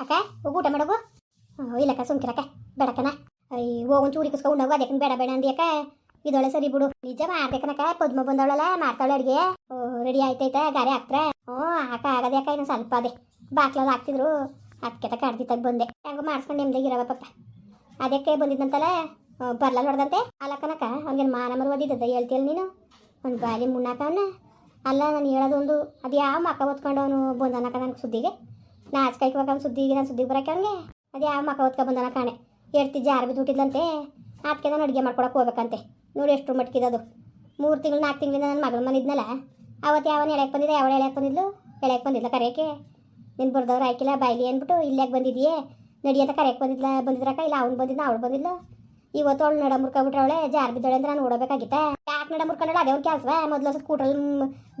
ಅಕ್ಕ? ಹೋಗು ಊಟ ಮಾಡೋಗು ಹ್ಞೂ ಇಲ್ಲಕ್ಕ, ಸುಮ್ಕಿರಕ್ಕ, ಬೇಡಕ್ಕನ. ಅಯ್ಯ ಹೋಗೊಂದು ಚೂರಿ ಕುಸ್ಕೊಂಡು ಉಣ್ಣೋಗು ಅದಕ್ಕೆ ಬೇಡ ಬೇಡ ಅಂದಿಯಕ್ಕ. ಇದೊಳೆ ಸರಿ ಬಿಡು. ನಿಜ ಮಾಡ್ಬೇಕನಕ ಪದ್ಮ ಬಂದವಳಲ್ಲ, ಮಾಡ್ತಾಳೆ ಅಡುಗೆ. ರೆಡಿ ಆಯ್ತೈತ, ಗಾರೆ ಹಾಕ್ತ್ರ. ಹ್ಞೂ, ಹಾಕ ಆಗದೆ ಅಕ್ಕ, ಇನ್ನು ಸ್ವಲ್ಪ ಅದೇ. ಬಾಕ್ಲಲ್ಲಿ ಹಾಕ್ತಿದ್ರು ಅದಕ್ಕೆ ಕಡ್ದಿತ್ತಾಗ ಬಂದೆ. ಹೆಂಗೋ ಮಾಡಿಸ್ಕೊಂಡು ನೆಮ್ಮದಿಗೆ ಇರವ ಪಪ್ಪ ಅದಕ್ಕೆ ಬಂದಿದ್ದಂತಲ್ಲ ಬರ್ಲಲ್ಲ ಹೊಡೆದಂತೆ. ಅಲ್ಲಕ್ಕನಕ ಅವ್ನಿಗೆ ಮಾನ ಮರುವದಿದ್ದದ ಹೇಳ್ತೀಯಲ್ಲ ನೀನು? ಒಂದು ಬಾಲಿ ಮುನ್ನಾಕ ಅಲ್ಲ, ನಾನು ಹೇಳೋದೊಂದು ಅದು ಯಾವ ಮಕ್ಕ ಹೊತ್ಕೊಂಡು ಅವನು ಬಂದನಕ ನನಗೆ ಸುದ್ದಿಗೆ? ನಾಚ್ಕಾಯ್ಕೆ ಅವ್ನ ಸುದ್ದಿಗೆ ನಾನು ಸುದ್ದಿಗೆ ಬರೋಕೆ ಅವನಿಗೆ ಅದೇ ಯಾವ ಮಕ್ಕ ಹೊತ್ಕೊ ಬಂದನ ಕಾಣೆ. ಎರ್ತಿ ಜಾರ್ ಬಿದ್ದು ಹುಟ್ಟಿದ್ಲಂತೆ. ಅದಕ್ಕೆ ನಾನು ಅಡುಗೆ ಮಾಡ್ಕೊಳಕ್ಕೆ ಹೋಗ್ಬೇಕಂತೆ. ನೋಡಿ ಎಷ್ಟು ಮಟ್ಕಿದದು ಮೂರು ತಿಂಗಳು ನಾಲ್ಕು ತಿಂಗಳಿಂದ ನನ್ನ ಮಗಳ ಮನಿದ್ನಲ್ಲ ಅವತ್ತು ಯಾವನ ಎಳೆಯಕ್ಕೆ ಬಂದಿದ್ದೆ? ಯಾವ ಎಳೆಯಕ್ಕೆ ಬಂದಿದ್ಲು? ಎಳೆಯಕ್ಕೆ ಬಂದಿದ್ಲ ಕರೆಯಕ್ಕೆ. ನಿನ್ನ ಬರ್ದವ್ರು ಆಯ್ಕಿಲ್ಲ, ಬಾಯ್ಲಿ ಅಂದ್ಬಿಟ್ಟು ಇಲ್ಲಾಗ ಬಂದಿದೆಯೇ? ನಡಿ ಅಂತ ಕರೆಯಕ್ಕೆ ಬಂದಿದ್ಲ, ಬಂದಿದ್ರಕ್ಕ? ಇಲ್ಲ, ಅವ್ನು ಬಂದಿದ್ದ ಅವಳು ಬಂದಿದ್ಲು. ಇವತ್ತು ಅವಳು ನಡ ಮುರ್ಕೊಬಿಟ್ರವಳೆ ಜಾರ್ ಬಿದ್ದವಳೆ ಅಂದ್ರೆ ನಾನು ನೋಡಬೇಕಾಗಿತ್ತ ಯಾಕೆ ನಡ ಮುರ್ಕೊಂಡಳ ಅದೇ ಒಂದು ಕೆಲಸ ಮೊದಲು ಸ್ಕೂಟ್ರಲ್ಲಿ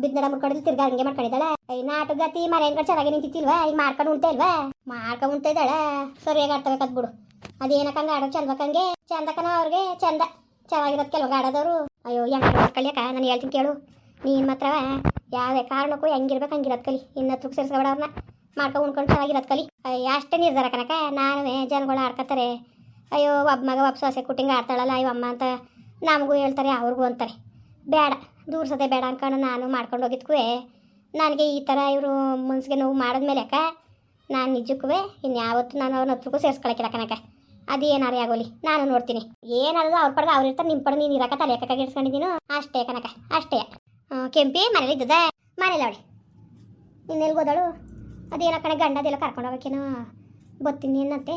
ಬಿದ್ದ ನಡ ತಿರ್ಗಾ ಹಂಗೆ ಮಾಡ್ಕೊಂಡಿದ್ದಾಳೆ. ಈ ನಾಟಕತಿ ಮನೆ ಕಡೆ ಚೆನ್ನಾಗಿ ನಿಂತಿತ್ತಿಲ್ವಾ ಈಗ ಮಾಡ್ಕೊಂಡು ಉಂಟೆ ಇಲ್ವಾ? ಮಾಡ್ಕೊಂಡು ಉಂಟೆ ಇದ್ದಾಳೆ. ಸರಿಯಾಗಿ ಆಡ್ತಬೇಕಾದ್ ಬಿಡು. ಅದೇನಕ್ಕಂಗೆ ಆಡೋ ಚಂದಕ್ಕಂಗೆ ಚಂದಕನ ಅವ್ರಿಗೆ, ಚಂದ. ಚೆನ್ನಾಗಿರೋದು ಕೆಲವು ಆಡೋದವರು. ಅಯ್ಯೋ ಹೆಂಗೆ ಕಲಿಯಕ ನಾನು ಹೇಳ್ತೀನಿ ಕೇಳು. ನೀನು ಮಾತ್ರ ಯಾವುದೇ ಕಾರಣಕ್ಕೂ ಹೆಂಗಿರ್ಬೇಕು ಹಂಗಿರೋದು ಕಲಿ. ಇನ್ನ ತುಕ್ ಸೇರಿಸ್ಕೊಬೇಡ ಅವ್ರನ್ನ ಮಾಡ್ಕೊಂಡು ಉಣ್ಕೊಂಡು ಚೆನ್ನಾಗಿರೋದು ಕಲಿ. ಅಯ್ಯೋ, ಅಷ್ಟೇ ನಿರ್ಧಾರ ಕನಕ ನಾನು ಜನಗಳು ಆಡ್ಕೊತಾರೆ ಅಯ್ಯೋ ಒಬ್ಬ ಮಗ ಒಬ್ಬ ಸೊಸೆ ಕುಟ್ಟಿಂಗ್ ಆಡ್ತಾಳಲ್ಲ ಅಯ್ಯೋ ಅಮ್ಮ ಅಂತ ನಮಗೂ ಹೇಳ್ತಾರೆ, ಅವ್ರಿಗೂ ಅಂತಾರೆ. ಬೇಡ ದೂರ ಸತೆ ಬೇಡ ಅನ್ಕೊಂಡು ನಾನು ಮಾಡ್ಕೊಂಡು ಹೋಗಿದ್ಕೂ ನನಗೆ ಈ ಥರ ಇವರು ಮನ್ಸಿಗೆ ನೋವು ಮಾಡಿದ್ಮೇಲೆ ಅಕ್ಕ ನಾನು ನಿಜಕ್ಕೂ ಇನ್ಯಾವತ್ತು ನಾನು ಅವ್ರನ್ನ ಹತ್ರಕ್ಕೂ ಸೇರಿಸ್ಕೊಳಕ್ಕಿಲ್ಲ ಕನಕ ಅದು ಏನಾರೇ ಆಗೋಲಿ, ನಾನು ನೋಡ್ತೀನಿ. ಏನಾದ್ರು ಅವ್ರ ಪಡೆದ ಅವ್ರು ಇರ್ತಾರೆ ನಿಮ್ಮ ಪಡೆದು ನೀನು ಇರಕ್ಕ ತಲೆ ಕಕ್ಕ ಇಡ್ಸ್ಕೊಂಡಿದ್ದೀನೋ ಅಷ್ಟೇ ಕನಕ ಅಷ್ಟೇ. ಕೆಂಪಿ ಮನೇಲಿ ಇದ್ದದ? ಮನೇಲಿ ಅವಳಿ. ಇನ್ನೆಲ್ಲಿ ಹೋದಳು? ಅದೇನೋ ಕಣೆ ಗಂಡದೆಲ್ಲ ಕರ್ಕೊಂಡು ಹೋಗ್ಬೇಕೇನೋ ಬತ್ತೀನಿ ಏನಂತೆ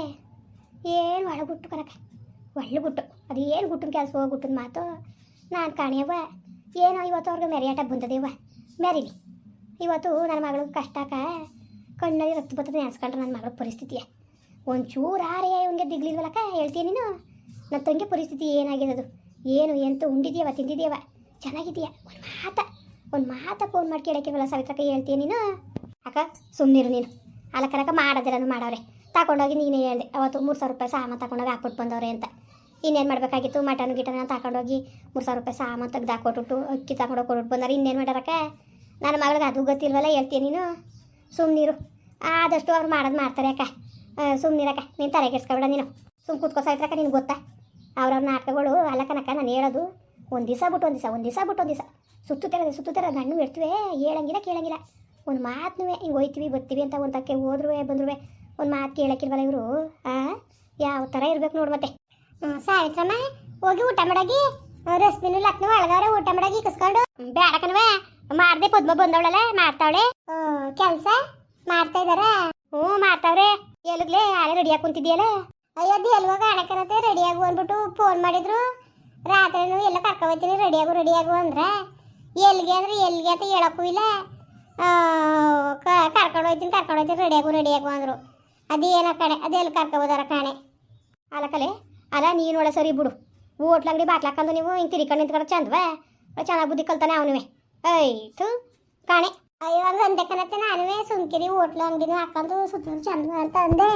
ಏನು ಒಳಗುಟ್ಟು ಕನಕ ಒಳ್ಳೆ ಗುಟ್ಟು. ಅದು ಏನು ಗುಟ್ಟಿನ ಕೆಲಸ ಗುಟ್ಟಿನ ಮಾತು? ನಾನು ಕಾಣಿಯವ್ವ. ಏನೋ ಇವತ್ತು ಅವ್ರಿಗೆ ಮೆರೆಯಾಟ ಬಂದದೇವ ಮೆರೀಲಿ. ಇವತ್ತು ನನ್ನ ಮಗಳು ಕಷ್ಟಕ್ಕ ಕಣ್ಣಲ್ಲಿ ರಕ್ತ ಬರ್ತದೆ ನೆನೆಸ್ಕೊಂಡ್ರೆ ನನ್ನ ಮಗಳ ಪರಿಸ್ಥಿತಿಯ ಒಂಚೂರು ಆರೇ ಇವನಿಗೆ ದಿಗ್ಲಿಲ್ವಲ್ಲಕ್ಕ ಹೇಳ್ತೀನಿ ನೀನು? ನನ್ನ ತಂಗಿ ಪರಿಸ್ಥಿತಿ ಏನಾಗಿದೆ ಅದು ಏನು ಎಂತ ಉಂಡಿದ್ಯವ, ತಿಂದಿದ್ಯವ? ಚೆನ್ನಾಗಿದೆಯಾ? ಒಂದು ಮಾತ ಒಂದು ಮಾತ ಫೋನ್ ಮಾಡಿ ಕೇಳಕ್ಕಿವಲ್ಲ ಸವಿತ್ರಕ್ಕ ಹೇಳ್ತೀನಿ ನೀನು? ಅಕ್ಕ ಸುಮ್ಮನಿರು ನೀನು. ಅಲಕನಕ ಕನಕ ಮಾಡೋದಿಲ್ಲ ಮಾಡವ್ರೆ. ತಗೊಂಡೋಗಿ ನೀನೇ ಹೇಳ್ದೆ. ಅವತ್ತು ಮೂರು ಸಾವಿರ ರೂಪಾಯಿ ಸಾಮಾನು ತಗೊಂಡೋಗಿ ಹಾಕ್ಬಿಟ್ಟು ಬಂದವ್ರೆ ಅಂತ. ಇನ್ನೇನು ಮಾಡಬೇಕಾಗಿತ್ತು? ಮಟನ್, ಗಿಟನ್ ತಗೊಂಡೋಗಿ ಮೂರು ಸಾವಿರ ರೂಪಾಯಿ ಸಾಮಾನು ತೆಗ್ದು ಹಾಕೊಟ್ಬಿಟ್ಟು, ಅಕ್ಕಿ ತಗೊಂಡೋಗಿ ಕೊಟ್ಬಿಟ್ಟು ಬಂದಾರೆ. ಇನ್ನೇನು ಮಾಡ್ಯಾರಕ್ಕ? ನನ್ನ ಮಗಳಿಗೆ ಅದು ಗೊತ್ತಿಲ್ವಲ್ಲ ಹೇಳ್ತೀನಿ ನೀನು? ಸುಮ್ಮನಿರು ಆದಷ್ಟು ಅವ್ರು ಮಾಡೋದು ಮಾಡ್ತಾರೆ ಅಕ್ಕ. ಸುಮ್ಮನಿರಕ್ಕ ನೀನು ತಲೆ ಕೆಡ್ಸ್ಕೊಬೇಡ ನೀನು. ಸುಮ್ಮನೆ ಕೂತ್ಕೋ ಸಾಯ್ತ್ರಕ್ಕ, ನಿನ್ಗೆ ಗೊತ್ತಾ? ಅವ್ರವ್ರ ನಾಟಕಗಳು ಅಲ್ಲ ಕನಕ ನಾನು ಹೇಳೋದು. ಒಂದು ದಿವಸ ಬಿಟ್ಟು ಒಂದು ದಿವಸ ಒಂದು ದಿವಸ ಬಿಟ್ಟು ಒಂದು ದಿವಸ. ಸುತ್ತುತ್ತಿರೋದು ಸುತ್ತುತ್ತಿರೋದು ಗಣ್ಣು ಇಡ್ತೀವಿ ಹೇಳಂಗಿಲ್ಲ ಕೇಳಂಗಿಲ್ಲ. ಒಂದು ಮಾತನ್ನು ಹಿಂಗೆ ಹೋಯ್ತೀವಿ ಬರ್ತೀವಿ ಅಂತ ಒಂದು ತಕ್ಕೆ ಹೋದ್ರು ಬಂದ್ರು ಒಂದು ಮಾತು ಕೇಳಕ್ಕಿಲ್ವಲ್ಲ ಇವರು? ಯಾವ ಥರ ಇರ್ಬೇಕು ನೋಡು ಮತ್ತೆ. ಸಾವಿತ್ರಮ್ಮ ಹೋಗಿ ಊಟ ಮಾಡಾಗಿ ರಸ್ಮಿನು ಲಕ್ನ ಒಳಗವ್ರೆ ಊಟ ಮಾಡಾಗಿ ಕಸ್ಕೊಂಡು ಬೇಡ ಕಣವೆ ಮಾಡ್ದೆ ಪದ್ಮ ಬಂದವಳಲ್ಲ, ಮಾಡ್ತಾವಳೆ. ಕೆಲಸ ಮಾಡ್ತಾ ಇದಾರ. ಹ್ಞೂ ಮಾಡ್ತಾವ್ರೆ. ಎಲ್ಲಿಗ್ಲೇ ಆಳೆ ರೆಡಿಯಾಗಿ ಕುಂತಿದ್ಯಲ್ಲ. ಅಯ್ಯೋ, ಅದು ಎಲ್ವಾಗ ಆಡಕರತ್ತೆ ರೆಡಿಯಾಗು ಅಂದ್ಬಿಟ್ಟು ಫೋನ್ ಮಾಡಿದ್ರು. ರಾತ್ರಿನೂ ಎಲ್ಲ ಕರ್ಕೊಬತ್ತೀನಿ ರೆಡಿಯಾಗು ರೆಡಿಯಾಗು ಅಂದ್ರೆ. ಎಲ್ಲಿಗೆ ಅಂದ್ರೆ ಎಲ್ಲಿಗೆ ಅಂತ ಹೇಳಕ್ಕೂ ಇಲ್ಲ. ಕರ್ಕೊಂಡು ಹೋಯ್ತೀನಿ ಕರ್ಕೊಂಡು ಹೋಯ್ತೀನಿ ರೆಡಿಯಾಗು ರೆಡಿಯಾಗು ಅಂದರು. ಅದೇನೋ ಕಣೆ ಅದೆಲ್ಲ ಕರ್ಕೊಬೋದಾರ ಕಾಣೆ. ಅಲ್ಲ ಕಲೆ. ಅಲ್ಲ ನೀನು ಒಳ್ಳೆ ಸರಿ ಬಿಡು. ಹೋಟ್ಲ ಅಂಗಡಿ ಬಾಕ್ಲಾಕಂದು ನೀವು ಹಿಂಗೆ ತಿರ್ಕೊಂಡು ನಿಂತ್ಕೊಂಡು ಚಂದವಾ? ಚೆನ್ನಾಗಿ ಬುದ್ಧಿ ಕಲ್ತಾನೆ ಅವನುವೆ. ಐತು ಕಾಣೆ. ಅಯ್ಯೋ ಹಂಗೆ ಅಂದೆ ಕಣತ್ತೆ ನಾನುವೇ ಸುಮ್ಕಿರಿ ಹೋಟ್ಲ ಅಂಗಡಿನೂ ಹಾಕೊಂಡು ಸುತ್ತಲೂ ಚಂದ ಅಂತ ಅಂದೆ.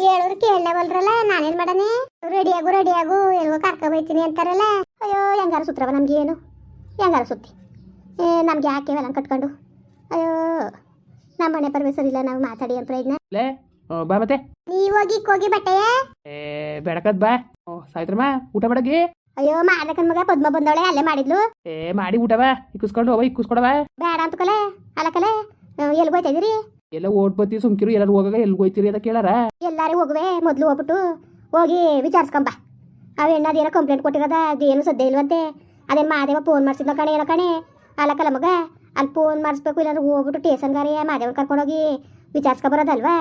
ಹೇಳೋರು ಕೇಳವಲ್ರಲ್ಲ ನಾನೇನು ಮಾಡನೆ? ರೆಡಿಯಾಗು ರೆಡಿಯಾಗು ಎಲ್ಗೋ ಕರ್ಕೊಬೈತೀನಿ ಅಂತಾರಲ್ಲ. ಅಯ್ಯೋ ಹೆಂಗಾರು ಸುತ್ತರವ ನಮ್ಗೆ ಏನು? ಹೆಂಗಾರು ಸುತ್ತಿ? ಏ ನಮ್ಗೆ ಯಾಕೆ ಕಟ್ಕೊಂಡು? ಅಯ್ಯೋ ನಮ್ಮ ಮನೆ ಪರಮೇಶ್ವರ ಇಲ್ಲ ನಾವು ಮಾತಾಡಿ ಅಂತ ಓ, ಬಾ ಮತ್ತೆ. ನೀ ಹೋಗಿ ಬಟ್ಟೆಯೇ ಏ ಬೆಳಕದ್ ಬಾ. ಓ ಸಾಯ್ತ್ರಮ್ಮ ಊಟ ಮಾಡಗಿ ಅಯ್ಯೋ ಮಾಡಕನ್ ಮಗ ಪದ್ಮ ಬಂದವಳೆ ಅಲ್ಲೇ ಮಾಡಿದ್ಲು. ಏ ಮಾಡಿ ಊಟ ಬಾ. ಇಕ್ಕಿಸ್ಕೊಂಡು ಹೋಗ ಇಕ್ಕಿಸ್ಕೊಡವ ಬೇಡ ಅಂತ ಕಲೆ. ಅಲಕಲೆ ಕಲೆ ಎಲ್ಲಿ ಹೋಯ್ತಾ ಇದೀರಿ? ಎಲ್ಲ ಓಟ್ ಬತ್ತಿ ಸುಮ್ಕಿರು. ಎಲ್ಲರೂ ಹೋಗಾಗ ಎಲ್ಲಿ ಹೋಯ್ತೀರಿ ಅಂತ ಕೇಳಾರ? ಎಲ್ಲಾರು ಹೋಗುವೆ ಮೊದ್ಲು ಹೋಗ್ಬಿಟ್ಟು. ಹೋಗಿ ವಿಚಾರಿಸ್ಕೊಂಬ ಅವ ಏನೋ ಕಂಪ್ಲೇಂಟ್ ಕೊಟ್ಟಿರೋದ ಅದೇನು ಸದ್ಯ ಇಲ್ವಂತೆ. ಅದೇ ಮಾದೇವ ಫೋನ್ ಮಾಡಿಸಿದ್ನ ಕಣೆ ಏನೋ ಕಣೆ. ಅಲಕಲ ಮಗ ಅಲ್ಲಿ ಫೋನ್ ಮಾಡಿಸ್ಬೇಕು ಇಲ್ಲಾಂದ್ರೆ ಹೋಗ್ಬಿಟ್ಟು ಟೇಷನ್ಗಾರಿ ಹೋಗಿ ಕರ್ಕೊಂಡೋಗಿ ವಿಚಾರಿಸ್ಕೊಬರೋದಲ್ವಾ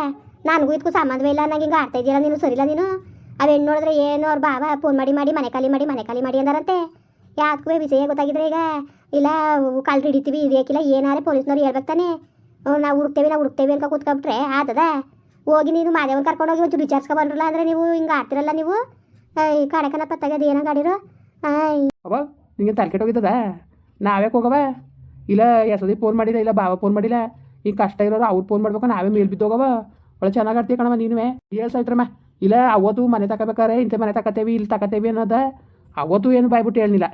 ನನಗೂ ಇದಕ್ಕೂ ಸಂಬಂಧವೇ ಇಲ್ಲ, ನಂಗೆ ಹಿಂಗೆ ಆಡ್ತಾ ಇದೆಯಲ್ಲ ನೀನು, ಸರಿಲ್ಲ ನೀನು? ಅವು ಹೆಣ್ಣು ನೋಡಿದ್ರೆ ಏನು ಅವ್ರ ಬಾಬಾ ಫೋನ್ ಮಾಡಿ ಮಾಡಿ, ಮನೆ ಖಾಲಿ ಮಾಡಿ, ಮನೆ ಖಾಲಿ ಮಾಡಿ ಅಂದಾರಂತೆ. ಯಾಕೆ ವಿಷಯ ಗೊತ್ತಾಗಿದ್ರೆ ಈಗ, ಇಲ್ಲ ಕಾಲು ಹಿಡಿತೀವಿ ಇದೇಕಿಲ್ಲ ಏನಾರೇ ಪೊಲೀಸ್ನವ್ರು ಹೇಳ್ಬೇಕು ತಾನೆ. ನಾವು ಹುಡುಕ್ತೇವೆ ನಾವು ಹುಡುಕ್ತೇವೆ ಅಂತ ಕೂತ್ಕೊಬಿಟ್ರೆ ಆತದ? ಹೋಗಿ ನೀನು ಮಾದೇವನ್ ಕರ್ಕೊಂಡೋಗಿ ಒಂಚೂರು ವಿಚಾರಿಸ್ಕೊ ಬಂದ್ರಲ್ಲ ಅಂದರೆ ನೀವು ಹಿಂಗೆ ಆಡ್ತಿರಲ್ಲ ನೀವು? ಈ ಕಡಕನ ಪತ್ತಾಗದು ಏನೋ ಗಾಡಿರು? ಅವ ನಿಂಗೆ ತಲೆ ಹೋಗಿದ್ದದ ನಾವ್ಯಾಕೆ ಹೋಗವ ಇಲ್ಲ ಎಸದಿ ಫೋನ್ ಮಾಡಿಲ್ಲ, ಇಲ್ಲ ಬಾಬಾ ಫೋನ್ ಮಾಡಿಲ್ಲ. ಈಗ ಕಷ್ಟ ಇರೋರು ಅವ್ರು ಫೋನ್ ಮಾಡ್ಬೇಕು, ನಾವೇ ಮೇಲ್ ಬಿದ್ದೋಗವ ಒಳ್ಳೆ ಚೆನ್ನಾಗಿ ಕಣಮ್ಮ ಕಣವ ನೀನುವೆ ಹೇಳು ಸಾಯ್ತ್ರಮ್ಮ ಇಲ್ಲ ಅವತ್ತು ಮನೆ ತಗೋಬೇಕಾರೆ ಇಂಥ ಮನೆ ತಗೋತೇವಿ ಇಲ್ಲಿ ತಗೋತೇವಿ ಅನ್ನೋದ ಅವತ್ತು ಏನು ಬಾಯ್ಬಿಟ್ಟು ಹೇಳಿಲ್ಲ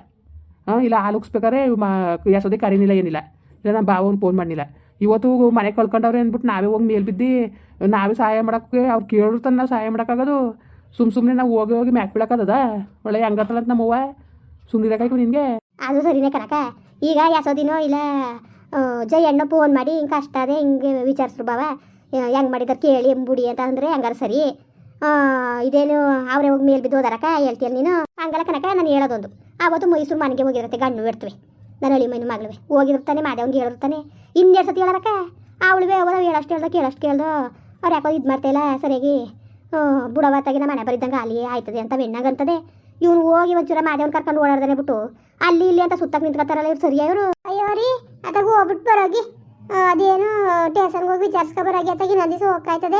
ಹಾಂ, ಇಲ್ಲ ಹಾಲು ಉಗ್ಸ್ಬೇಕಾರೆ ಮಾ ಎಸದಿ ಕರೀನಿಲ್ಲ, ಏನಿಲ್ಲ. ಇಲ್ಲ ನಮ್ಮ ಬಾವನ್ ಫೋನ್ ಮಾಡಿಲ್ಲ ಇವತ್ತು ಮನೆ ಕಳ್ಕೊಂಡವ್ರೆ ಅಂದ್ಬಿಟ್ಟು ನಾವೇ ಹೋಗಿ ಮೇಲ್ ಬಿದ್ದು, ನಾವೇ ಸಹಾಯ ಮಾಡೋಕ್ಕೆ ಅವ್ರು ಕೇಳಿರ್ತಾನೆ ನಾವು ಸಹಾಯ ಮಾಡೋಕ್ಕಾಗೋದು. ಸುಮ್ಮ ಸುಮ್ಮನೆ ನಾವು ಹೋಗಿ ಹೋಗಿ ಮ್ಯಾಕ್ ಬಿಡೋಕ್ಕದ ಒಳ್ಳೆ ಹೆಂಗತ್ತಲ್ಲ ಅಂತ ನಮ್ಮವ್ವ. ಸುಮ್ಮನಿರಕಾಯ್ತು ನಿನಗೆ. ಅದು ಸರಿನೇ ಕಣಕ ಈಗ ಯಾಸೋದಿನೋ ಇಲ್ಲ ಜೈ ಅಣ್ಣ ಫೋನ್ ಮಾಡಿ, ಹಿಂಗೆ ಕಷ್ಟ ಅದೇ ಹಿಂಗೆ ವಿಚಾರಿಸ್ರು ಬಾವ. ಹೆಂಗೆ ಮಾಡಿದಾರೆ ಕೇಳಿ ಎಂಬುಡಿ ಅಂತ ಅಂದರೆ ಹಂಗಾರೆ ಸರಿ. ಇದೇನು ಅವರೇ ಹೋಗಿ ಮೇಲೆ ಬಿದ್ದು ಹೋದಾರಕ್ಕ ಹೇಳ್ತೀಯಲ್ಲ ನೀನು? ಹಂಗಲ್ಲ ಕನಕ ನಾನು ಹೇಳೋದೊಂದು. ಆವತ್ತು ಮೈಸೂರು ಮನೆಗೆ ಹೋಗಿರತ್ತೆ ಗಂಡು ಇರ್ತವೆ ನನ್ನ ಹಳ್ಳಿ ಮೈನು ಮಗಳುವೆ ಹೋಗಿರ್ತಾನೆ ಮಾದೇವಂಗೆ ಹೇಳಿರ್ತಾನೆ ಇನ್ನೆರಡು ಸತಿ ಹೇಳಾರಕ್ಕ ಅವಳುವೆ ಅವರ ಹೇಳಷ್ಟು ಹೇಳ್ದ, ಕೇಳಷ್ಟು ಕೇಳ್ದೋ. ಅವ್ರು ಯಾಕೋ ಇದು ಮಾಡ್ತಾಯಿಲ್ಲ ಸರಿಯಾಗಿ ಬುಡವತ್ತಾಗಿನ ಮನೆ ಬರಿದ್ದಂಗೆ ಅಲ್ಲಿ ಆಯ್ತದೆ ಅಂತ ಬೆಣ್ಣಾಗಂತದೆ. ಇವ್ನು ಹೋಗಿ ಒಂಚೂರ ಮಾದೇವ್ನ ಕರ್ಕೊಂಡು ಓಡಾಡ್ದಾನೆ ಬಿಟ್ಟು. ಅಲ್ಲಿ ಇಲ್ಲಿ ಅಂತ ಸುತ್ತಕ್ಕೆ ನಿಂತ್ಕೊತಾರಲ್ಲ ಇವ್ರು ಸರಿಯಾಗಿ ಅಯ್ಯೋ ರೀ ಅದಾಗ ಹೋಗ್ಬಿಟ್ಟು ಬರೋಗಿ. ಅದೇನು ಸ್ಟೇಷನ್ಗೆ ಹೋಗಿ ವಿಚಾರಿಸ್ಕೊ ಬರೋಗಿ ಅತ್ತಾಗ ಇನ್ನೊಂದು ದಿವಸ ಹೋಗ್ಕಾಯ್ತದೆ.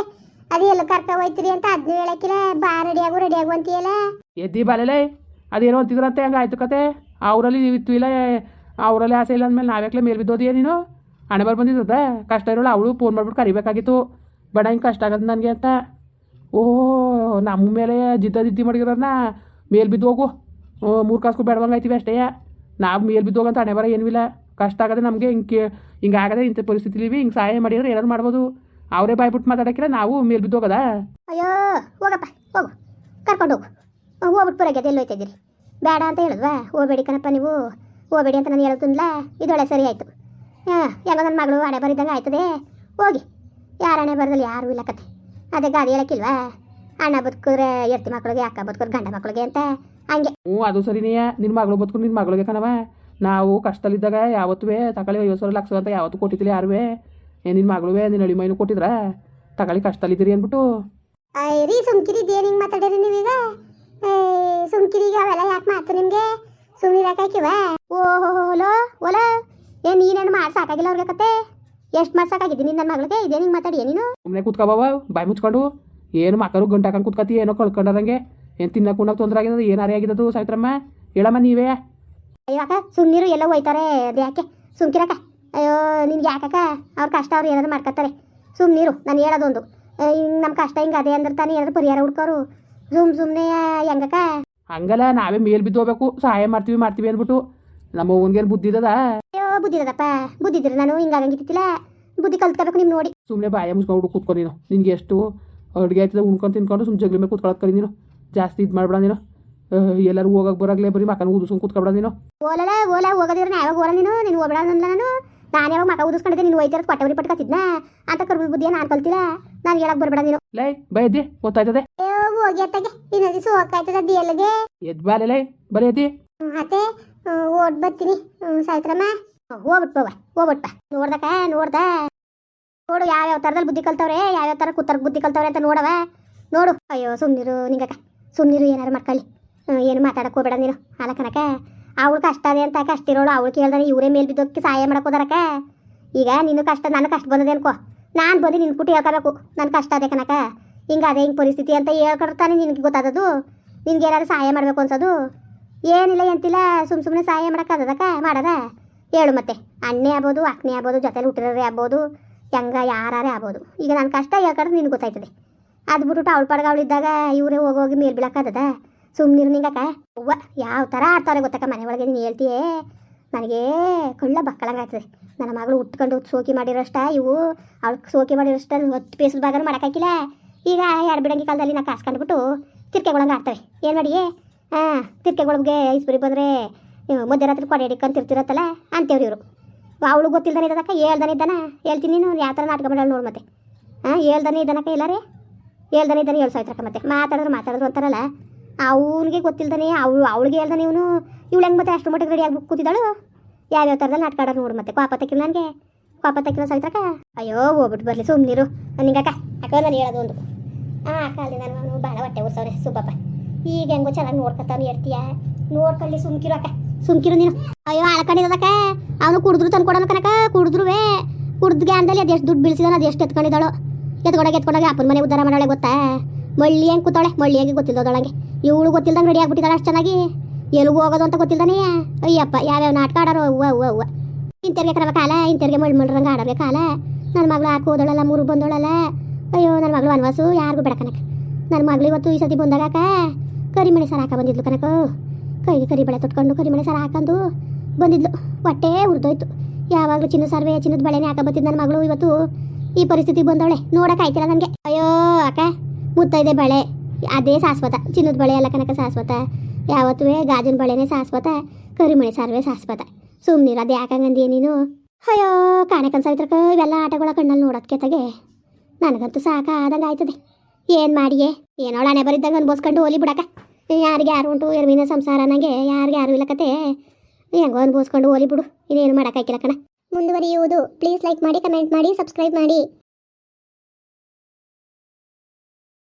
ಅದು ಎಲ್ಲ ಕರ್ಕ ಹೋಯ್ತೀರಿ ಅಂತ ಅದನ್ನ ಹೇಳಕ್ಕಿಲ್ಲ, ಬಾ ರೆಡಿ ಆಗು ರೆಡಿ ಆಗು ಅಂತೀಯಲ್ಲ. ಎದ್ದಿ ಬಾಲಲೇ, ಅದೇನೋ ಅಂತಿದ್ರಂತೆ ಹಂಗೆ ಆಯ್ತು ಕತೆ? ಅವರಲ್ಲಿ ಇತ್ತು ಇಲ್ಲ ಅವರಲ್ಲಿ ಆಸೆ ಇಲ್ಲ ಅಂದಮೇಲೆ ನಾವ್ಯಾಕ್ಲೆ ಮೇಲ್ ಬಿದ್ದೋದಿಯ ನೀನು? ಹಣೆ ಬರ್ ಬಂದಿದ್ದದ? ಕಷ್ಟ ಇರೋಳು ಅವಳು ಫೋನ್ ಮಾಡ್ಬಿಟ್ಟು ಕರಿಬೇಕಾಗಿತ್ತು. ಬೇಡ ಹಿಂಗೆ ಕಷ್ಟ ಆಗದ ನನಗೆ ಅಂತ. ಓ ನಮ್ಮ ಮೇಲೆ ಜಿದ್ದ ಜಿದ್ದಿ ಮಾಡಿರೋದನ್ನ ಮೇಲ್ ಬಿದ್ದು ಹೋಗು ಮೂರು ಕಾಸ್ಕು ಬೇಡವಂಗೆ ಆಯ್ತೀವಿ ಅಷ್ಟೇ. ನಾವು ಮೇಲ್ ಬಿದ್ದು ಹೋಗಂತ ಹಣೆ ಬರ ಏನೂ ಇಲ್ಲ ಕಷ್ಟ ಆಗದೆ ನಮಗೆ ಹಿಂಗೆ ಹಿಂಗೆ ಆಗದೆ ಇಂಥ ಪರಿಸ್ಥಿತಿಲಿ ಹಿಂಗೆ ಸಹಾಯ ಮಾಡಿದ್ರೆ ಏನಾದ್ರು ಮಾಡ್ಬೋದು. ಅವರೇ ಬಾಯ್ಬಿಟ್ಟು ಮಾತಾಡಕ್ಕಿಲ್ಲ ನಾವು ಮೇಲ್ ಬಿದ್ದೋಗದ ಹೋಗೋದಾ? ಅಯ್ಯೋ ಹೋಗಪ್ಪ ಹೋಗು. ಕರ್ಕೊಂಡು ಹೋಗು. ಓ ಹೋಗ್ಬಿಟ್ಟು ಬರೋಗಿ ಅದೆಲ್ಲ ಹೋಯ್ತಿದ್ದೀರಿ ಬೇಡ ಅಂತ ಹೇಳಿದ್ವಾ? ಹೋಗಬೇಡಿ ಕಣಪ್ಪ ನೀವು. ಹೋಗ್ಬೇಡಿ ಅಂತ ನಾನು ಹೇಳ್ತಿಲ್ಲ ಇದೊಳೆ ಸರಿ ಆಯಿತು. ಹಾಂ ಯಾವ ನನ್ನ ಮಗಳು ಹಣೆ ಬರಿದ್ದಂಗೆ ಆಯ್ತದೆ? ಹೋಗಿ. ಯಾರ ಹಣೆ ಬರದಲ್ಲಿ ಯಾರೂ ಇಲ್ಲ ಕತೆ. ಅದೇ ಗಾದಿ ಹೇಳಕ್ಕಿಲ್ವಾ? ಅಣ್ಣ ಬದುಕಿದ್ರೆ ಎರ್ತಿ ಮಕ್ಕಳಿಗೆ ಅಕ್ಕ ಬದುಕಿದ್ರೆ ಗಂಡ ಮಕ್ಕಳಿಗೆ ಅಂತ. ಹಂಗೆ. ಹ್ಞೂ ಅದು ಸರಿನೇ. ನಿನ್ನ ಮಗಳು ಬದುಕು ನಿನ್ನ ಮಗಳಿಗೆ ಕಣವ ನಾವು ಕಷ್ಟದಲ್ಲಿದ್ದಾಗ ಯಾವತ್ತೂ ತಗೊಳ್ಳಿ ಐವತ್ತು ಸಾವಿರ ಲಕ್ಷ ಅಂತ ಯಾವತ್ತೂ ಕೊಟ್ಟಿದ್ದಿಲ್ಲ ಯಾರುವೆ ಏ ನಿನ್ನ ಮಗಳುವೆ ನಿನ್ನ ಅಳಿ ಮೈನು ಕೊಟ್ಟಿದ್ರ? ತಗೊಳ್ಳಿ ಕಷ್ಟದಲ್ಲಿದ್ದೀರಿ ಅಂದ್ಬಿಟ್ಟು. ರೀ ಸುಮ್ಕಿರಿದ್ದು ಏನು ಹಿಂಗೆ ಮಾತಾಡಿರಿ ನೀವೀಗ ಸುಮ್ಕಿರಿಗೆ ಅವೆಲ್ಲ ಯಾಕೆ ಮಾತು ನಿಮಗೆ? ಸುಮ್ಮನಿರಕಾಕಿವ ಓಹೋಲೋ ಓಲ. ಏ ನೀನೇನು ಮಾಡಿ ಸಾಕಾಗಿಲ್ಲ ಅವ್ರಿಗೆ ಕತೆ. ಎಷ್ಟು ಮಾಡಿ ಸಾಕಾಗಿದ್ದೀನಿ ನನ್ನ ಮಗಳಿಗೆ? ಇದೇನು ಹಿಂಗೆ ಮಾತಾಡಿ ನೀನು? ಸುಮ್ಮನೆ ಕೂತ್ಕೋಬವ ಬಾಯಿ ಮುಚ್ಕೊಂಡು. ಏನು ಮಕ್ಕಳು ಗಂಟು ಹಾಕೊಂಡು ಕೂತ್ಕತಿ ಏನೋ ಕಳ್ಕೊಂಡರಂಗೆ. ಏನು ತಿನ್ನಕ್ಕೆ ಉಣ್ಣಕ್ಕೆ ತೊಂದರೆ ಆಗಿದ್ದು ಏನಾರೇ ಆಗಿದ್ದು ಸಾಯ್ತ್ರಮ್ಮ ಹೇಳಮ್ಮ ನೀವೇ. ಅಕ್ಕ ಸುಮ್ಮನಿರು ಎಲ್ಲ ಹೋಯ್ತಾರೆ ಅದು ಯಾಕೆ ಸುಮ್ಕಿರಕ್ಕ. ಅಯ್ಯೋ ನಿನ್ಗೆ ಯಾಕಕ್ಕ? ಅವ್ರ ಕಷ್ಟ ಅವ್ರು ಏನಾದ್ರು ಮಾಡ್ಕೊತಾರೆ ಸುಮ್ಮನಿರು ನಾನು ಹೇಳೋದೊಂದು. ಹಿಂಗೆ ನಮ್ಮ ಕಷ್ಟ ಹಿಂಗೆ ಅದೇ ಅಂದ್ರೆ ತಾನೇ ಏನಾದ್ರು ಪರಿಹಾರ ಹುಡ್ಕೋರು. ಸುಮ್ ಸುಮ್ಮನೆ ಹೆಂಗಕ್ಕ? ಹಂಗಲ್ಲ ನಾವೇ ಮೇಲ್ ಬಿದ್ದು ಹೋಗ್ಬೇಕು. ಸಹಾಯ ಮಾಡ್ತೀವಿ ಮಾಡ್ತೀವಿ ಅಂದ್ಬಿಟ್ಟು. ನಮ್ಮ ಅವ್ವನ್ಗೇನು ಬುದ್ಧಿ ಇದ್ದದ? ಅಯ್ಯೋ ಬುದ್ಧಿ ಇದಪ್ಪ ಬುದ್ಧಿ ಇದ್ರೆ ನಾನು ಹಿಂಗಾಗಂಗಿತ್ತಿಲ್ಲ ಬುದ್ಧಿ ಕಲ್ತ್ಕೋಬೇಕು ನಿಮ್ಮ ನೋಡಿ. ಸುಮ್ಮನೆ ಬಾಯ ಮುಗಿಸ್ಕೊಂಡು ಕೂತ್ಕೊ ನೀನು. ನಿನ್ಗೆ ಎಷ್ಟು ಅಡುಗೆ ಆಯ್ತದ ಉಣ್ಕೊಂಡು ತಿನ್ಕೊಂಡು ಸುಮ್ಮನೆ ಜಗ್ಲಿ ಮೇಲೆ ಕೂತ್ಕೊಳ್ಳೋದು ಕರಿ ನೀನು. ಜಾಸ್ತಿ ಇದು ಮಾಡ್ಬೇಡ ನೀನು. ಎಲ್ಲರೂ ಹೋಗಕ್ಕೆ ಬರಾಗ್ಲೇ ಬರೀ ಮಕ್ಕನ ಉದುಸ್ಕೊಂಡು ಕೂತ್ಕೊಬೇಡ ನೀನು. ಓಲಲ್ಲ ಓಲ ಹೋಗೋದಿರ ನಾ ಯಾವಾಗ ಓಲ ನೀನು? ನೀನು ಹೋಗ್ಬೇಡ ಅಂದ್ಲ ನಾನು. ನಾನು ಯಾವಾಗ ಮಕ್ಕ ಊದಿಸ್ಕೊಂಡಿದ್ದೆ ನೀನು ಹೋಯ್ತಾರ ಕೊಟ್ಟವರಿ ಪಟ್ಕತ್ತಿದ್ನ ಅಂತ ಕರ್ಬಿ ಬುದ್ಧಿ ನಾನು ಕಲ್ತಿಲ್ಲ. ನಾನು ಹೇಳಕ್ ಬರ್ಬೇಡ ನೀನು. ಲೈ ಬೈದಿ ಗೊತ್ತಾಯ್ತದೆ. ಅಯ್ಯೋ ಹೋಗಿ ಅತ್ತಾಗೆ ಇನ್ನೊಂದು ದಿವಸ ಹೋಗ್ಕಾಯ್ತದ ದಿಯಲ್ಲಿಗೆ ಎದ್ ಬಾಲೆ ಲೈ ಬರೀ ಅದಿ ಅತ್ತೆ ಓಡ್ ಬರ್ತೀನಿ. ಸಾಯ್ತ್ರಮ್ಮ. ಹೋಗ್ಬಿಟ್ಟು ಬಾ ಹೋಗ್ಬಿಟ್ಟು ಬಾ ನೋಡ್ದಕ್ಕ ನೋಡ್ದ ನೋಡು ಯಾವ್ಯಾವ ಥರದಲ್ಲಿ ಬುದ್ಧಿ ಕಲ್ತವ್ರೆ ಯಾವ್ಯಾವ ಥರ ಕೂತರ್ಗೆ ಬುದ್ಧಿ ಕಲ್ತವ್ರೆ ಅಂತ ನೋಡವ. ನೋಡು. ಅಯ್ಯೋ ಸುಮ್ನಿರು ನಿಂಗಕ್ಕ. ಸುಮ್ನಿರು ಏನಾರು ಮಾಡ್ಕೊಳ್ಳಿ. ಏನು ಮಾತಾಡಕ್ಕೆ ಹೋಗ್ಬೇಡ ನೀನು. ಅಲ್ಲ ಕನಕ ಅವಳು ಕಷ್ಟ ಅದೇ ಅಂತ ಕಷ್ಟ ಇರೋಳು ಅವಳು ಕೇಳ್ದಾನೆ ಇವರೇ ಮೇಲೆ ಬಿದ್ದೋಕ್ಕೆ ಸಹಾಯ ಮಾಡಕ್ಕೆ ಈಗ ನಿನ್ನ ಕಷ್ಟ, ನನ್ನ ಕಷ್ಟ ಬಂದದೆ ಅನ್ಕೋ. ನಾನು ಬಂದು ನಿನ್ನ ಕುಟ್ಟಿ ಹೇಳ್ಕೋಬೇಕು. ನನ್ನ ಕಷ್ಟ ಅದೇ ಕನಕ ಹಿಂಗೆ ಅದೇ ಹಿಂಗೆ ಪರಿಸ್ಥಿತಿ ಅಂತ ಹೇಳ್ಕೊಡ್ತಾನೆ ನಿನಗೆ ಗೊತ್ತಾದದು ನಿನ್ಗೆ ಏನಾದ್ರು ಸಹಾಯ ಮಾಡಬೇಕು ಅನ್ಸೋದು. ಏನಿಲ್ಲ, ಎಂತಿಲ್ಲ ಸುಮ್ಮ ಸುಮ್ಮನೆ ಸಹಾಯ ಮಾಡೋಕ್ಕಾಗದಕ್ಕ ಮಾಡದ. ಹೇಳು ಮತ್ತೆ. ಅಣ್ಣೆ ಆಗ್ಬೋದು, ಅಕ್ಕನೇ ಆಗ್ಬೋದು, ಜೊತೆಲಿ ಹುಟ್ಟಿರೋರೇ ಆಗ್ಬೋದು, ಹೆಂಗ ಯಾರೇ ಆಗ್ಬೋದು. ಈಗ ನನ್ನ ಕಷ್ಟ ಹೇಳ್ಕೊಂಡ್ರೆ ನಿನ್ಗೆ ಗೊತ್ತಾಯ್ತದೆ. ಅದು ಬಿಟ್ಬಿಟ್ಟು ಅವಳ ಪಡ್ಗ ಅವಳಿದ್ದಾಗ ಇವರೇ ಹೋಗಿ ಮೇಲೆ ಬೀಳಕ್ಕಾಗದ ಸುಮ್ಮನಿರು ನಿಂಗಕ್ಕ. ಅವ್ವ, ಯಾವ ಥರ ಆಡ್ತಾರೆ ಗೊತ್ತಕ್ಕ? ಮನೆ ಒಳಗೆ ನೀನು ಹೇಳ್ತೀಯೇ? ನನಗೆ ಕಳ್ಳ ಬಕ್ಕಳಂಗಾಗ್ತದೆ ನನ್ನ ಮಗಳು ಉಟ್ಕೊಂಡು ಸೋಕಿ ಮಾಡಿರೋಷ್ಟ, ಇವು ಅವಳು ಸೋಕಿ ಮಾಡಿರೋಷ್ಟ ಹೊತ್ತು ಪೇಸದ ಭಾಗನ ಮಾಡೋಕ್ಕಾಗಿಲ್ಲ ಈಗ ಎರಡು ಬಿಡಂಗಿ ಕಾಲದಲ್ಲಿ ನಾ ಕಾಸ್ಕೊಂಡ್ಬಿಟ್ಟು ತಿರ್ಕೆಗೊಳಂಗೆ ಆಡ್ತವೆ. ಏನು ಮಾಡಿ ಹಾಂ ತಿರ್ಕೆಗಳಿಗೆ ಐಸ್ಬರಿ ಬಂದರೆ ಮಧ್ಯರಾತ್ರಿ ಕೊಡೆ ಹಿಡ್ಕೊಂಡು ತಿರ್ತಿರತ್ತಲ್ಲ ಅಂತೇವ್ರಿ ಇವರು. ಅವಳು ಗೊತ್ತಿಲ್ದಾನೆ ಇದ್ದಕ್ಕ ಹೇಳ್ದಾನೆ ಇದ್ದಾನ. ಹೇಳ್ತೀನಿ ನೀನು ಯಾವ ಥರ ನಾಟಕ ಮಾಡೋಣ ನೋಡು ಮತ್ತೆ. ಹಾಂ ಹೇಳ್ದಾನೆ ಇದ್ದಾನಕ್ಕ ರೀ ಹೇಳ್ದಾನೆ ಇದ್ದಾನೆ ಹೇಳು ಸಾಯ್ತ್ರಕ್ಕ ಮತ್ತೆ. ಮಾತಾಡಿದ್ರು ಮಾತಾಡಿದ್ರು ಅಂತಾರಲ್ಲ. ಅವನಿಗೆ ಗೊತ್ತಿಲ್ದಾನೆ, ಅವಳು, ಅವಳಿಗೆ ಹೇಳ್ದಾನೆ ಇವನು. ಇವಳು ಹೆಂಗೆ ಮತ್ತೆ ಅಷ್ಟು ಮಟ್ಟಿಗೆ ರೆಡಿ ಆಗಿ ಕೂತಿದ್ದಾಳು? ಯಾವ್ಯಾವ ಥರದಲ್ಲಿ ನಾಟಕ ಆಡೋದು ನೋಡು ಮತ್ತೆ. ಪಾಪ ತಕ್ಕಿಲ್ಲ ನನಗೆ. ಪಾಪ ತಕ್ಕಿಲ್ಲ ಸಾಯ್ತ್ರಕ್ಕ ಅಯ್ಯೋ, ಹೋಗ್ಬಿಟ್ಟು ಬರಲಿ. ಸುಮ್ಮನಿರು ನನಗೆ ಅಕ್ಕ ನಾನು ಹೇಳೋದು ಒಂದು. ಹಾಂ ಅಕ್ಕ ಅಲ್ಲಿ ನಾನು ಭಾಳ ಹೊಟ್ಟೆ ಉರ್ಸವ್ರೆ ಸುಬ್ಬಪ್ಪ ಈಗ ಹೆಂಗೋ ಚೆನ್ನಾಗಿ ನೋಡ್ಕೊತಾನೆ ಇರ್ತೀಯ? ನೋಡ್ಕೊಳ್ಳಿ, ಸುಮ್ಕಿರು ಅಕ್ಕ. ಸುಮ್ಕಿರು ನೀನು. ಅಯ್ಯೋ, ಅಳ್ಕೊಂಡಿದ್ದಕ್ಕ. ಅವನು ಕುಡಿದ್ರು ತಂದು ಕೊಡೋಣ ಕನಕ ಕುಡಿದ್ರುವೆ. ಕುಡ್ದು ಗ್ಯಾಂಡಲ್ಲಿ ಅದು ಎಷ್ಟು ದುಡ್ಡು ಬೀಳ್ಸಿದಾನ ಅದು ಎಷ್ಟು ಎತ್ಕೊಂಡಿದ್ದಾಳು. ಎತ್ಕೊಂಡಾಗ ಎತ್ಕೊಂಡಾಗ ಅಪ್ಪನ ಮನೆ ಉದ್ದಾರ ಮಾಡೋಳೆ ಗೊತ್ತಾ? ಮಳ್ಳಿ ಹೆಂಗೆ ಕೂತಾಳೆ ಮಳ್ಳಿ ಹೆಂಗೆ ಗೊತ್ತಿಲ್ಲದೊಳಗೆ ಇವಳು ಗೊತ್ತಿಲ್ದಂಗೆ ರೆಡಿ ಆಗ್ಬಿಟ್ಟಿದ್ದಾಳೆ ಅಷ್ಟು ಚೆನ್ನಾಗಿ. ಎಲ್ಲಿಗೂ ಹೋಗೋದು ಅಂತ ಗೊತ್ತಿಲ್ದಾನೆ. ಅಯ್ಯಪ್ಪ, ಯಾವ್ಯಾವ ನಾಟಕ ಆಡೋರು ಅವ್ವ ಅವ್ವ ಅವ್ವ. ಇಂತರ್ಗೆ ಕರವ ಕಾಲ ಇಂತರ್ಗೆ ಮಳ್ ಮಳ್ರಂಗೆ ಆಡೋರ್ಗೆ ಕಾಲ. ನನ್ನ ಮಗಳು ಹಾಕಿ ಹೋದಳಲ್ಲ, ಮೂರು ಬಂದೋಳಲ್ಲ. ಅಯ್ಯೋ ನನ್ನ ಮಗಳು ಅನ್ವಾಸು, ಯಾರಿಗೂ ಬೇಡ ಕನಕ ನನ್ನ ಮಗಳು ಇವತ್ತು ಈ ಸತಿ ಬಂದಾಗ ಕರಿಮಣಿ ಸರ ಹಾಕ ಬಂದಿದ್ಲು ಕನಕ ಕೈಗೆ ಕರಿ ಬಳೆ ತೊಟ್ಕೊಂಡು ಕರಿಮಣಿ ಸರ ಹಾಕೊಂಡು ಬಂದಿದ್ಲು. ಹೊಟ್ಟೆ ಉರಿದೋಯ್ತು. ಯಾವಾಗಲೂ ಚಿನ್ನ ಸರ್ವೆ, ಚಿನ್ನದ ಬಳೆನೇ ಹಾಕ ಬತ್ತಿದ್ದು ನನ್ನ ಮಗಳು ಇವತ್ತು. ಈ ಪರಿಸ್ಥಿತಿಗೆ ಬಂದವಳೆ. ನೋಡೋಕೆ ಆಯ್ತಿಲ್ಲ ನನಗೆ. ಅಯ್ಯೋ, ಅಕ್ಕ, ಮುತ್ತೈದೆ ಬಳೆ. ಅದೇ ಶಾಶ್ವತ. ಚಿನ್ನದ ಬಳೆ ಎಲ್ಲ ಕನಕ ಶಾಶ್ವತ. ಯಾವತ್ತೂ ಗಾಜಿನ ಬಳೆನೇ ಶಾಶ್ವತ. ಕರಿಮಣಿ ಸಾರ್ವೇ ಶಾಶ್ವತ. ಸುಮ್ಮನಿರ ಅದು ಯಾಕಂಗಂದಿ ನೀನು? ಅಯ್ಯೋ ಕಾಣೆ ಕನ್ಸಾಯ್ತ್ರಕ ಇವೆಲ್ಲ ಆಟಗಳ ಕಣ್ಣಲ್ಲಿ ನೋಡೋದಕ್ಕೆ ತಗೆ. ನನಗಂತೂ ಸಾಕಾದಂಗೆ ಆಯ್ತದೆ. ಏನು ಮಾಡಿಯೇ? ಏನೋ ಹಣೆ ಬರಿದ್ದಂಗೆ ಅನ್ಬೋಸ್ಕೊಂಡು ಹೋಲಿ ಬಿಡಕ. ಯಾರಿಗೆ ಯಾರು ಉಂಟು? ಎರ್ವಿನ ಸಂಸಾರ ನನಗೆ ಯಾರಿಗೆ ಯಾರು ಇಲ್ಲ ಕತೆ. ಹೆಂಗೋ ಅನ್ಬೋಸ್ಕೊಂಡು ಹೋಲಿ ಬಿಡು. ಇನ್ನೇನು ಮಾಡೋಕ್ಕಾಗಿಲ್ಲ ಕಣ. ಮುಂದುವರಿಯುವುದು. ಪ್ಲೀಸ್ ಲೈಕ್ ಮಾಡಿ ಕಮೆಂಟ್ ಮಾಡಿ ಸಬ್ಸ್ಕ್ರೈಬ್ ಮಾಡಿ.